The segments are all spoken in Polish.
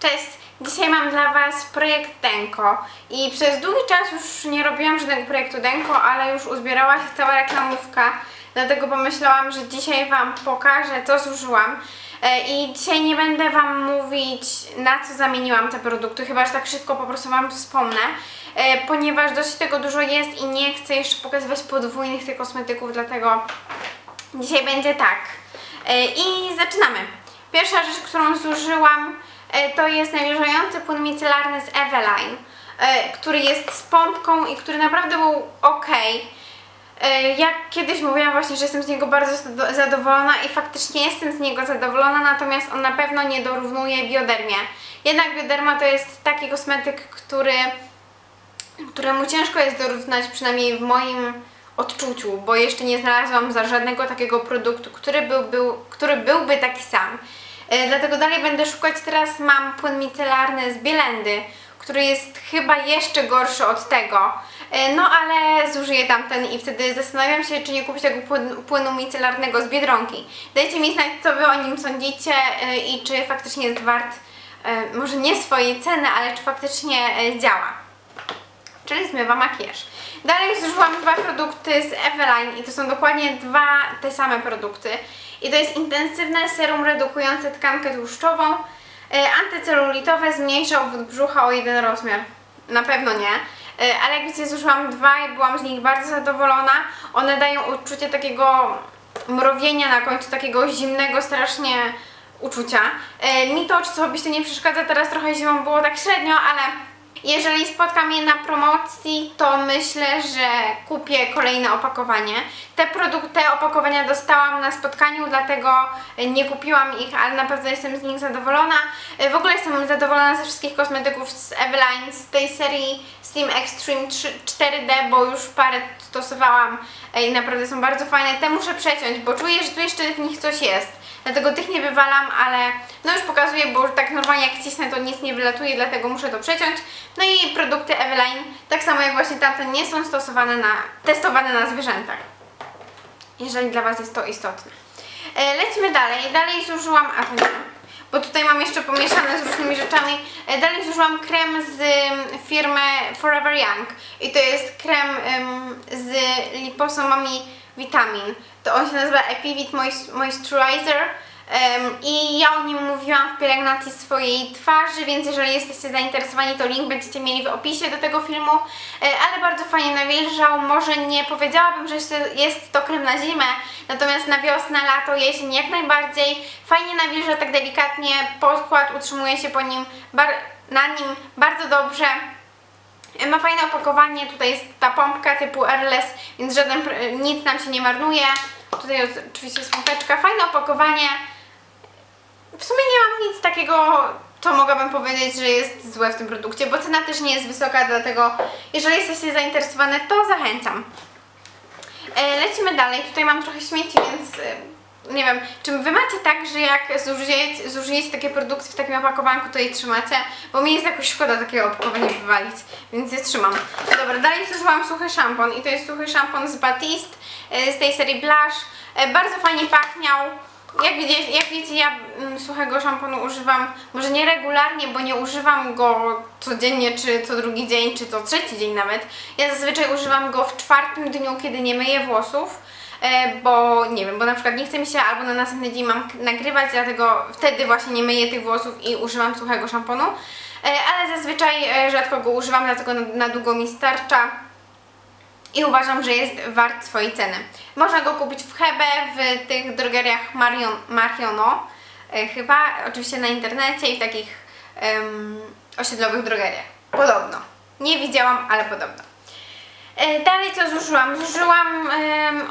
Cześć! Dzisiaj mam dla Was projekt Denko i przez długi czas już nie robiłam żadnego projektu Denko, ale już uzbierała się cała reklamówka, dlatego pomyślałam, że dzisiaj Wam pokażę, co zużyłam. E, I dzisiaj nie będę Wam mówić, na co zamieniłam te produkty, chyba że tak szybko po prostu Wam wspomnę, e, ponieważ dosyć tego dużo jest i nie chcę jeszcze pokazywać podwójnych tych kosmetyków, dlatego Dzisiaj będzie tak. E, I zaczynamy. Pierwsza rzecz, którą zużyłam, to jest nawilżający płyn micelarny z Eveline, e, który jest z pompką i który naprawdę był ok. Jak kiedyś mówiłam właśnie, że jestem z niego bardzo zado- zadowolona i faktycznie jestem z niego zadowolona, natomiast on na pewno nie dorównuje biodermie. Jednak bioderma to jest taki kosmetyk, który któremu ciężko jest dorównać, przynajmniej w moim odczuciu, bo jeszcze nie znalazłam za żadnego takiego produktu, który, był, był, który byłby taki sam. E, dlatego dalej będę szukać. Teraz mam płyn micelarny z Bielendy, który jest chyba jeszcze gorszy od tego. E, no ale zużyję tamten i wtedy zastanawiam się, czy nie kupić tego płyn- płynu micelarnego z Biedronki. Dajcie mi znać, co Wy o nim sądzicie e, i czy faktycznie jest wart, może nie swojej ceny, ale czy faktycznie działa czyli zmywa makijaż. Dalej zużyłam dwa produkty z Eveline i to są dokładnie dwa te same produkty. I to jest intensywne serum redukujące tkankę tłuszczową, e, antycelulitowe, zmniejsza obwód brzucha o jeden rozmiar. Na pewno nie. E, Ale jak widzicie zużyłam dwa i byłam z nich bardzo zadowolona. One dają uczucie takiego mrowienia na końcu, takiego zimnego strasznie uczucia. E, Mi to osobiście nie przeszkadza, teraz trochę zimą było tak średnio, ale jeżeli spotkam je na promocji, to myślę, że kupię kolejne opakowanie. Te produkty, te opakowania dostałam na spotkaniu, dlatego nie kupiłam ich, ale na pewno jestem z nich zadowolona. W ogóle jestem zadowolona ze wszystkich kosmetyków z Eveline, z tej serii Steam Extreme 3, 4D, bo już parę stosowałam i naprawdę są bardzo fajne. Te muszę przeciąć, bo czuję, że tu jeszcze w nich coś jest. Dlatego tych nie wywalam, ale no już pokazuję, bo tak normalnie jak cisnę to nic nie wylatuje, dlatego muszę to przeciąć. No i produkty Eveline, tak samo jak właśnie tamte, nie są stosowane na, testowane na zwierzętach. Jeżeli dla Was jest to istotne. E, lecimy dalej. Dalej zużyłam, a nie, bo tutaj mam jeszcze pomieszane z różnymi rzeczami. E, dalej zużyłam krem z ym, firmy Forever Young i to jest krem ym, z liposomami witamin. To on się nazywa Epivit Moist- Moisturizer. Em, I ja o nim mówiłam w pielęgnacji swojej twarzy, więc jeżeli jesteście zainteresowani, to link będziecie mieli w opisie do tego filmu. E, Ale bardzo fajnie nawilżał. Może nie powiedziałabym, że jest- to krem na zimę, natomiast na wiosnę, lato, jesień jak najbardziej. Fajnie nawilża tak delikatnie. Podkład utrzymuje się po nim, na nim bardzo dobrze. Ma fajne opakowanie, tutaj jest ta pompka typu Airless, więc żaden, nic nam się nie marnuje. Tutaj oczywiście jest pompeczka, fajne opakowanie. W sumie nie mam nic takiego, co mogłabym powiedzieć, że jest złe w tym produkcie, bo cena też nie jest wysoka, dlatego jeżeli jesteście zainteresowane, to zachęcam. E, lecimy dalej, tutaj mam trochę śmieci, więc e, nie wiem, czy wy macie tak, że jak zużyjecie, zużyjecie takie produkty w takim opakowanku, to je trzymacie? Bo mi jest jakoś szkoda takiego opakowania wywalić, więc je trzymam. Dobra, dalej zużyłam suchy szampon i to jest suchy szampon z Batiste e, z tej serii Blush. E, bardzo fajnie pachniał. Jak widzicie, jak wiecie, ja mm, suchego szamponu używam, może nie regularnie, bo nie używam go codziennie, czy co drugi dzień, czy co trzeci dzień nawet. Ja zazwyczaj używam go w czwartym dniu, kiedy nie myję włosów, bo nie wiem, bo na przykład nie chce mi się albo na następny dzień mam nagrywać, dlatego wtedy właśnie nie myję tych włosów i używam suchego szamponu. E, ale zazwyczaj e, rzadko go używam, dlatego na, długo mi starcza i uważam, że jest wart swojej ceny. Można go kupić w Hebe, w tych drogeriach Marion, Mariono, e, chyba oczywiście na internecie i w takich em, osiedlowych drogeriach. Podobno. Nie widziałam, ale podobno. E, Dalej co zużyłam? Zużyłam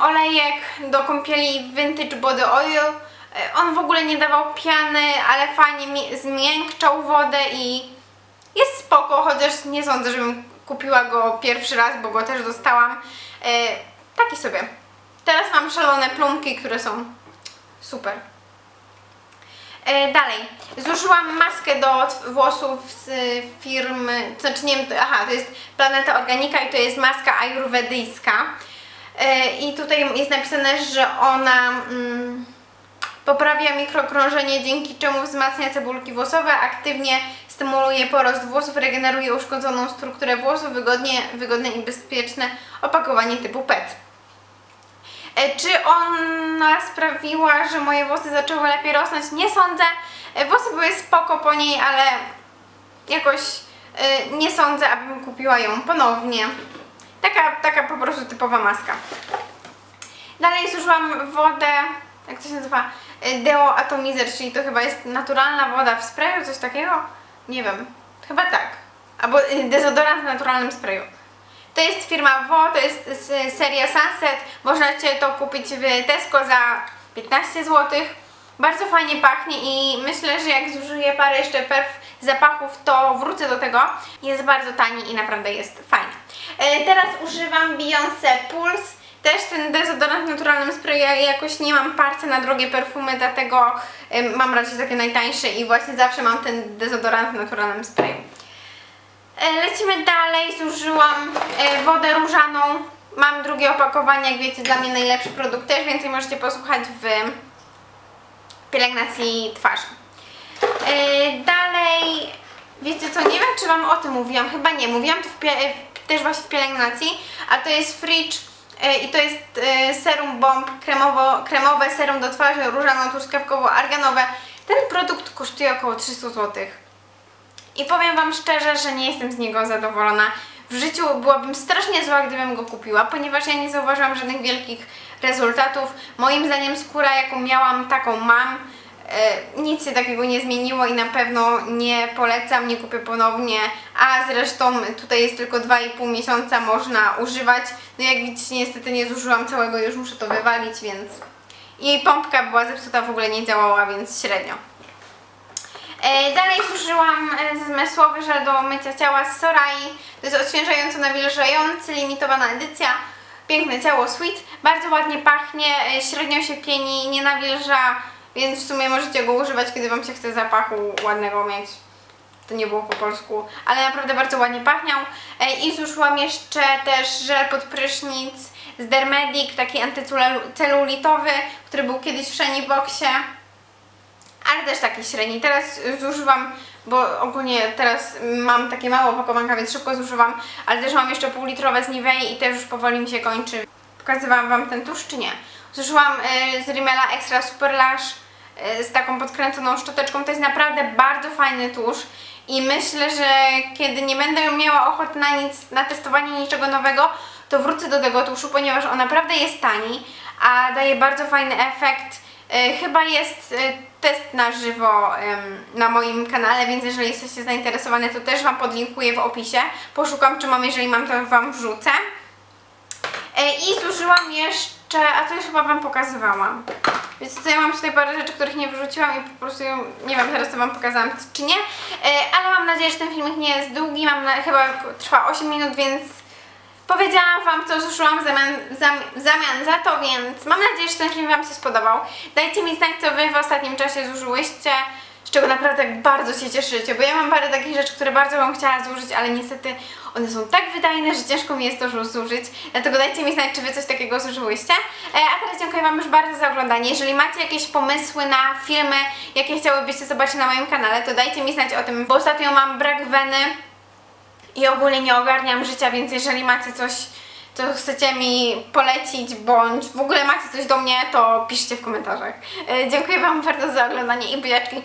olejek do kąpieli Vintage Body Oil. E, On w ogóle nie dawał piany, ale fajnie mi zmiękczał wodę i jest spoko, chociaż nie sądzę, żebym kupiła go pierwszy raz, bo go też dostałam. E, taki sobie. Teraz mam szalone plumki, które są super. E, dalej, zużyłam maskę do włosów z firmy, znaczy nie wiem, aha, to jest Planeta Organika i to jest maska ajurwedyjska. E, I tutaj jest napisane, że ona mm, poprawia mikrokrążenie, dzięki czemu wzmacnia cebulki włosowe, aktywnie stymuluje porost włosów, regeneruje uszkodzoną strukturę włosów, wygodnie, wygodne i bezpieczne opakowanie typu PET. E, Czy ona sprawiła, że moje włosy zaczęły lepiej rosnąć? Nie sądzę. E, Włosy były spoko po niej, ale jakoś e, nie sądzę, abym kupiła ją ponownie. Taka, taka po prostu typowa maska. Dalej zużyłam wodę, jak to się nazywa? Deo Atomizer, czyli to chyba jest naturalna woda w sprayu, coś takiego? Nie wiem. Chyba tak. Albo dezodorant w naturalnym sprayu. To jest firma WO, to jest seria Sunset. Możecie to kupić w Tesco za 15 zł. Bardzo fajnie pachnie i myślę, że jak zużyję parę jeszcze perf zapachów, to wrócę do tego. Jest bardzo tani i naprawdę jest fajny. E, Teraz używam Beyoncé Pulse. Też ten dezodorant w naturalnym sprayu, ja jakoś nie mam parcia na drogie perfumy, dlatego mam raczej takie najtańsze i właśnie zawsze mam ten dezodorant w naturalnym sprayu. E, Lecimy dalej, zużyłam e, wodę różaną. Mam drugie opakowanie, jak wiecie, dla mnie najlepszy produkt. Też więcej możecie posłuchać w pielęgnacji twarzy. E, Dalej, wiecie co, nie wiem czy Wam o tym mówiłam, chyba nie, mówiłam to też właśnie w pielęgnacji, a to jest Fridge i to jest serum bomb kremowo, kremowe, serum do twarzy różano-truskawkowo-arganowe. Ten produkt kosztuje około 300 zł. I powiem Wam szczerze, że nie jestem z niego zadowolona. W życiu byłabym strasznie zła, gdybym go kupiła, ponieważ ja nie zauważyłam żadnych wielkich rezultatów. Moim zdaniem skóra, jaką miałam, taką mam. E, nic się takiego nie zmieniło i na pewno nie polecam, nie kupię ponownie. A zresztą tutaj jest tylko 2,5 miesiąca, można używać. No jak widzicie, niestety nie zużyłam całego, już muszę to wywalić, więc... I pompka była zepsuta, w ogóle nie działała, więc średnio. E, Dalej zużyłam e, zmysłowy żel do mycia ciała z Sorai. To jest odświeżająco nawilżający, limitowana edycja. Piękne ciało Sweet. Bardzo ładnie pachnie, e, średnio się pieni, nie nawilża, więc w sumie możecie go używać, kiedy Wam się chce zapachu ładnego mieć. To nie było po polsku, ale naprawdę bardzo ładnie pachniał. I zużyłam jeszcze też żel pod prysznic z Dermedic, taki antycelulitowy, który był kiedyś w Shiny Boxie ale też taki średni. Teraz zużywam, bo ogólnie teraz mam takie małe opakowanka, więc szybko zużywam, ale też mam jeszcze półlitrowe z Nivei i też już powoli mi się kończy. Pokazywałam Wam ten tusz, czy nie? Zużyłam y, z Rimmela Extra Super Lash y, z taką podkręconą szczoteczką. To jest naprawdę bardzo fajny tusz i myślę, że kiedy nie będę miała ochoty na nic, na testowanie niczego nowego, to wrócę do tego tuszu, ponieważ on naprawdę jest tani, a daje bardzo fajny efekt. E, Chyba jest e, test na żywo na moim kanale, więc jeżeli jesteście zainteresowane, to też Wam podlinkuję w opisie. Poszukam, czy mam, jeżeli mam, to Wam wrzucę. E, I zużyłam jeszcze, a to już chyba Wam pokazywałam. Więc co ja mam tutaj parę rzeczy, których nie wyrzuciłam i po prostu nie wiem teraz co Wam pokazałam czy nie. Ale mam nadzieję, że ten filmik nie jest długi, mam na, chyba trwa 8 minut, więc Powiedziałam Wam, co zużyłam w zamian, zam, zamian za to, więc mam nadzieję, że ten film Wam się spodobał. Dajcie mi znać, co Wy w ostatnim czasie zużyłyście, z czego naprawdę bardzo się cieszycie, bo ja mam parę takich rzeczy, które bardzo bym chciała zużyć, ale niestety one są tak wydajne, że ciężko mi jest to zużyć, dlatego dajcie mi znać, czy Wy coś takiego zużyłyście. E, a teraz dziękuję Wam już bardzo za oglądanie. Jeżeli macie jakieś pomysły na filmy, jakie chciałybyście zobaczyć na moim kanale, to dajcie mi znać o tym, bo ostatnio mam brak weny, i ogólnie nie ogarniam życia, więc jeżeli macie coś, co chcecie mi polecić, bądź w ogóle macie coś do mnie, to piszcie w komentarzach. E, Dziękuję Wam bardzo za oglądanie i buziaczki.